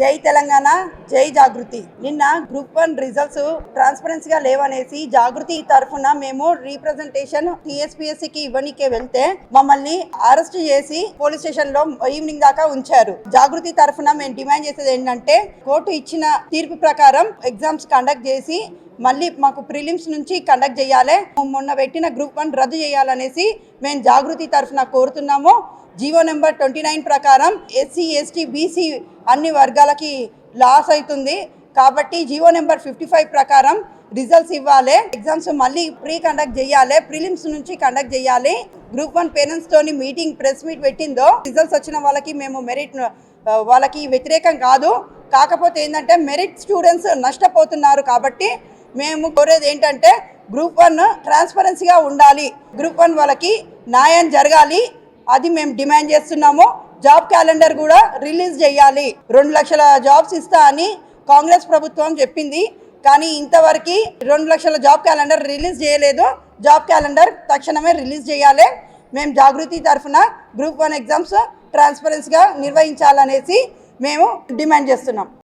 జై తెలంగాణ జై జాగృతి. నిన్న గ్రూప్ వన్ రిజల్ట్స్ ట్రాన్స్పరెన్సీ గా లేవనేసి జాగృతి తరఫున మేము రీప్రజెంటేషన్ టీఎస్పీఎస్సీ కి ఇవ్వనికే వెళ్తే మమ్మల్ని అరెస్ట్ చేసి పోలీస్ స్టేషన్లో ఈవినింగ్ దాకా ఉంచారు. జాగృతి తరఫున మేము డిమాండ్ చేసేది ఏంటంటే కోర్టు ఇచ్చిన తీర్పు ప్రకారం ఎగ్జామ్స్ కండక్ట్ చేసి మళ్ళీ మాకు ప్రిలిమ్స్ నుంచి కండక్ట్ చేయాలి. మొన్న పెట్టిన గ్రూప్ వన్ రద్దు చేయాలనేసి మేము జాగృతి తరఫున కోరుతున్నాము. జీవో నెంబర్ ట్వంటీ నైన్ ప్రకారం ఎస్సీ ఎస్టీ బీసీ అన్ని వర్గాలకి లాస్ అవుతుంది. కాబట్టి జీవో నెంబర్ ఫిఫ్టీ ఫైవ్ ప్రకారం రిజల్ట్స్ ఇవ్వాలి. ఎగ్జామ్స్ మళ్ళీ ప్రీ కండక్ట్ చేయాలి. ప్రిలిమ్స్ నుంచి కండక్ట్ చేయాలి. గ్రూప్ వన్ పేరెంట్స్ తోని మీటింగ్ ప్రెస్ మీట్ పెట్టిందో రిజల్ట్స్ వచ్చిన వాళ్ళకి మేము మెరిట్ వాళ్ళకి వ్యతిరేకం కాదు. కాకపోతే ఏంటంటే మెరిట్ స్టూడెంట్స్ నష్టపోతున్నారు కాబట్టి మేము కోరేది ఏంటంటే గ్రూప్ వన్ ట్రాన్స్పరెన్సీగా ఉండాలి. గ్రూప్ వన్ వాళ్ళకి న్యాయం జరగాలి. అది మేము డిమాండ్ చేస్తున్నాము. జాబ్ క్యాలెండర్ కూడా రిలీజ్ చేయాలి. రెండు లక్షల జాబ్స్ ఇస్తా అని కాంగ్రెస్ ప్రభుత్వం చెప్పింది. కానీ ఇంతవరకు రెండు లక్షల జాబ్ క్యాలెండర్ రిలీజ్ చేయలేదు. జాబ్ క్యాలెండర్ తక్షణమే రిలీజ్ చేయాలి. మేము జాగృతి తరఫున గ్రూప్ వన్ ఎగ్జామ్స్ ట్రాన్స్పరెన్సీగా నిర్వహించాలనేసి మేము డిమాండ్ చేస్తున్నాం.